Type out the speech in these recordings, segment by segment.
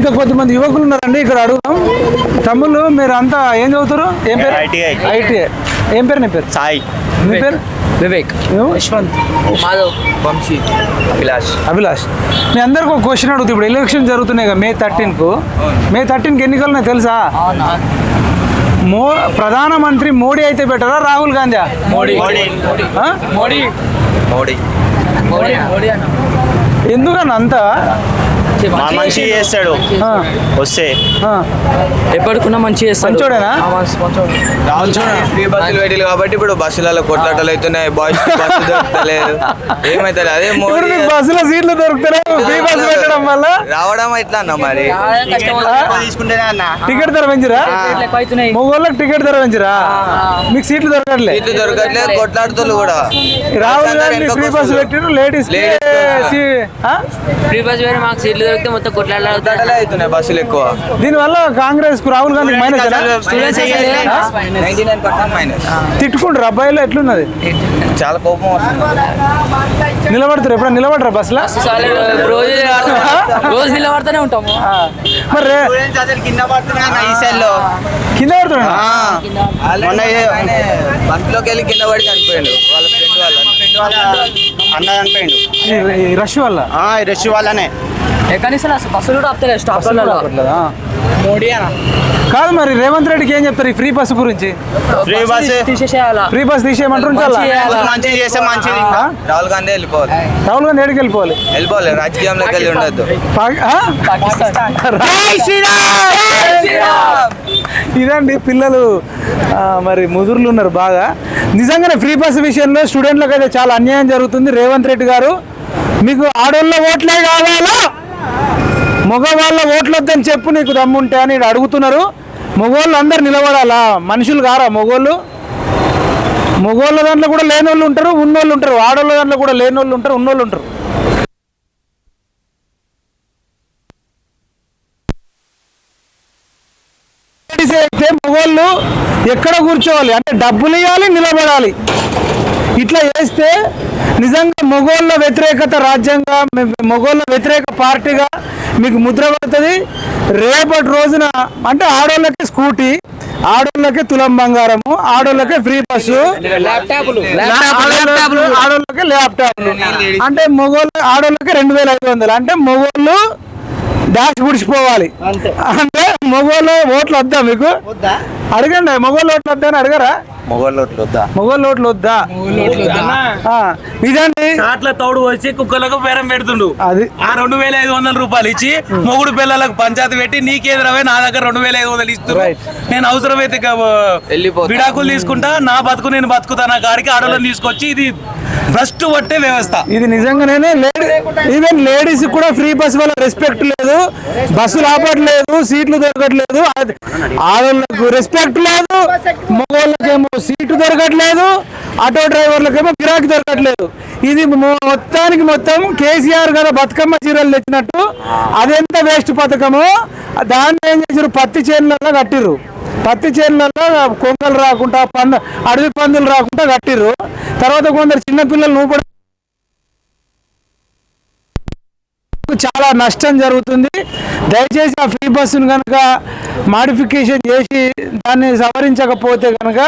ఇంకా కొద్దిమంది యువకులు ఉన్నారండి ఇక్కడ అడుగుదాం. తమ్ముళ్ళు మీరు అంతా ఏం చదువుతారు? ఏం పేరు? ITI. ఐటీఐ ఏం పేరు నీ పేరు? సాయి. నీ పేరు? వివేక్? యశ్వంత్. మాధవ్. వంశీ. అభిలాష్. అభిలాష్. మీ అందరికి ఒక క్వశ్చన్ అడుగుతుంది ఇప్పుడు ఎలక్షన్ జరుగుతున్నాయి కదా మే థర్టీన్కు. మే థర్టీన్కి ఎన్నికలు ఉన్నాయి తెలుసా? మో ప్రధానమంత్రి మోడీ అయితే బెటరా రాహుల్ గాంధీ మోడీ. మోడీ? మోడీ. మోడీ. మోడీ. మోడీ. అన్న ఎందుకని అంత? మంచి చేస్తాడు. వస్తే. ఎప్పటికున్నా మంచి చేస్తాడు. మంచోడు. ఫ్రీ బస్సులు కాబట్టి ఇప్పుడు బస్సులలో కొట్లాటలు అవుతున్నాయి బాయ్స్ బస్సు దొరకలేదు ఏమైతే అదే బస్సులో సీట్లు దొరుకుతున్నాయి ఫ్రీ బస్సు పెట్టడం వల్ల? రావడం ఎట్లా అన్న మరి. తీసుకుంటేనే అన్న. టికెట్ ధర పెంచిరా? అవుతున్నాయి. మగవాళ్ళకి టికెట్ ధర పెంచిరా? మీకు సీట్లు దొరకట్లే. సీట్లు దొరకట్లేదు కొట్లాడుతులు కూడా. రాహుల్ అందరూ గాంధీ ఫ్రీ బస్సు. పెట్టిరు లేడీస్ ఫ్రీ బస్ వేరే మాకు సీట్లు దొరికితే మొత్తం కొట్లాడాలి అవుతున్నాయి బస్సులు ఎక్కువ. దీని వల్ల కాంగ్రెస్కు రాహుల్ గాంధీ మైనస్ తిట్టుకుంటారు అబ్బాయిలు ఎట్లున్నది? చాలా కోపం వస్తుంది. నిలబడతారు ఎప్పుడైనా నిలబడరా బస్సులో? రోజు. రోజు నిలబడతానే ఉంటాము. మరి కింద పడుతున్నా కింద పడుతున్నా మొన్న బస్సులోకి వెళ్ళి కింద పడి చనిపోయాడు. వాళ్ళ ఫ్రెండ్ వాళ్ళ అన్న చనిపోయిండు. రష్ వల్ల రష్ వాళ్ళనే. కనీసం అసలు బస్సులు కూడా ఆపుతలేదు స్టాప్లలో రావట్లేదా? మోడీ అన్న కాదు మరి రేవంత్ రెడ్డికి ఏం చెప్తారు ఈ ఫ్రీ బస్సు గురించి? ఫ్రీ బస్ తీసేసేయాలా? ఫ్రీ బస్ తీసేయమంటారు మంచి చేస్తే మంచిది ఆ? రాహుల్ గాంధీ వెళ్ళిపోవాలి. రాహుల్ గాంధీ ఏడికి వెళ్ళిపోవాలి? వెళ్ళిపోవాలి రాజకీయంలోకి వెళ్ళి ఉండొద్దు. ఇదండి పిల్లలు మరి ముదురులు ఉన్నారు బాగా. నిజంగానే ఫ్రీ బస్ విషయంలో స్టూడెంట్లకు అయితే చాలా అన్యాయం జరుగుతుంది. రేవంత్ రెడ్డి గారు మీకు ఆడోళ్ళ ఓట్లే కావాలా? మగవాళ్ళ ఓట్లొద్దని చెప్పు నీకు దమ్ముంటే అని అడుగుతున్నారు. మగవాళ్ళు అందరు నిలబడాలా? మనుషులు కారా మగవాళ్ళు? మగవాళ్ళ దాంట్లో కూడా లేనోళ్ళు ఉంటారు ఉన్నోళ్ళు ఉంటారు. ఆడోళ్ళ దాంట్లో కూడా లేనోళ్ళు ఉంటారు ఉన్నోళ్ళు ఉంటారు. అయితే మగవాళ్ళు ఎక్కడ కూర్చోవాలి? అంటే డబ్బులు ఇవ్వాలి నిలబడాలి. ఇట్లా చేస్తే నిజంగా మగోళ్ళ వ్యతిరేకత రాజ్యంగా మగోళ్ళ వ్యతిరేక పార్టీగా మీకు ముద్ర పడుతుంది. రేపటి రోజున అంటే ఆడోళ్ళకి స్కూటీ ఆడోళ్ళకి తులం బంగారము ఆడోళ్ళకి ఫ్రీ బస్సు ఆడోళ్ళకి- ల్యాప్టాప్లు. అంటే మగోళ్ళు ఆడోళ్ళకి రెండు వేల ఐదు వందలు. అంటే మగోళ్ళు డాష్ పుడిచిపోవాలి అంటే మగోళ్ళు ఓట్లు వద్దా మీకు? అడగండి మగోళ్ళు ఓట్లు వద్దా అని అడగరా? మొగోళ్ళు వద్దా? మగోళ్ళు ఓట్లు వద్దా? ఇదండి అట్లా తోడు వచ్చి కుక్కలకు బేరం పెడుతుండు. అది ఆ రెండు వేల ఐదు వందల రూపాయలు ఇచ్చి మొగుడు పిల్లలకు పంచాయతీ పెట్టి నీకేదిరవే నా దగ్గర రెండు వేల ఐదు వందలు Right. నేను అవసరమైతే. విడాకులు తీసుకుంటా నా బతుకు నేను బతుకుతా నా కాడికి ఆడోళ్ళని తీసుకొచ్చి ఇది ఫస్ట్ పట్టే వ్యవస్థ. ఇది నిజంగానే లేడీ ఈవెన్ లేడీస్ కూడా ఫ్రీ బస్ వల్ల రెస్పెక్ట్ లేదు బస్సులు ఆపట్లేదు సీట్లు దొరకట్లేదు అది- ఆడవాళ్ళకు రెస్పెక్ట్ దొరకట్లేదు. మగవాళ్ళకేమో సీటు దొరకట్లేదు ఆటో డ్రైవర్లకేమో గిరాకీ దొరకట్లేదు. ఇది మొత్తానికి మొత్తం కేసీఆర్ గారు బతుకమ్మ చీరలు తెచ్చినట్టు అదెంత వేస్ట్ పథకమో దాన్ని ఏం చేసారు పత్తి చేనులలో కట్టిరు పత్తి చేనులలో కొంగలు రాకుండా పండు అడవి పందులు రాకుండా కట్టిరు తర్వాత కొందరు చిన్నపిల్లలు నువ్వు కూడా చాలా నష్టం జరుగుతుంది. దయచేసి ఆ ఫ్రీ బస్సును కనుక మాడిఫికేషన్ చేసి దాన్ని సవరించకపోతే కనుక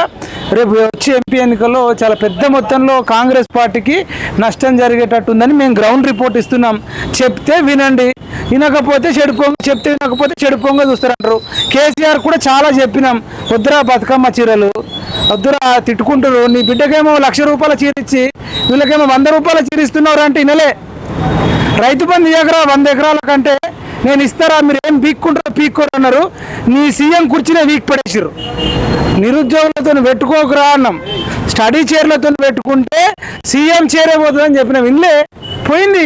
రేపు వచ్చే ఎంపీ ఎన్నికల్లో చాలా పెద్ద మొత్తంలో కాంగ్రెస్ పార్టీకి నష్టం జరిగేటట్టుందని మేము గ్రౌండ్ రిపోర్ట్ ఇస్తున్నాం. చెప్తే వినండి. వినకపోతే చెడుపోంగ చెప్తే వినకపోతే చెడుపోంగ చూస్తారంటారు. కేసీఆర్ కూడా చాలా చెప్పినాం. వద్దురా బతుకమ్మ చీరలు. వద్దురా తిట్టుకుంటారు. నీ బిడ్డకేమో లక్ష రూపాయల చీరిచ్చి వీళ్ళకేమో వంద రూపాయల చీరిస్తున్నారు అంటే వినలే. రైతు బంధు ఎకరా వంద ఎకరాల కంటే నేను ఇస్తారా? మీరు ఏం పీక్కుంటారో పీక్కోరు అన్నారు. నీ సీఎం కుర్చీనే వీక్ పడేసారు నిరుద్యోగులతో పెట్టుకోకరా అన్నాం. స్టడీ చైర్లతో పెట్టుకుంటే సీఎం చైరే పోతుందని చెప్పిన వినలే? పోయింది.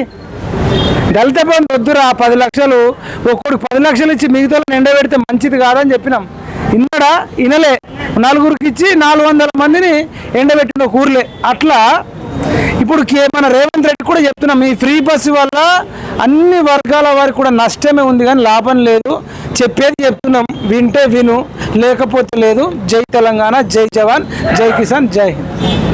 దళిత బంధు వద్దురా పది లక్షలు. ఒక్కడికి పది లక్షలు ఇచ్చి మిగతా ఎండబెడితే మంచిది కాదని చెప్పినాం. ఇన్నడా? ఇనలే. నలుగురికి ఇచ్చి నాలుగు వందల మందిని ఎండబెట్టిన కూరలే అట్లా ఇప్పుడు కే- మన రేవంత్ రెడ్డి కూడా చెప్తున్నాం ఈ ఫ్రీ బస్సు వల్ల అన్ని వర్గాల వారికి కూడా నష్టమే ఉంది కానీ లాభం లేదు. చెప్పేది చెప్తున్నాం వింటే విను లేకపోతే లేదు. జై తెలంగాణ జై జవాన్ జై కిసాన్ జై హింద్.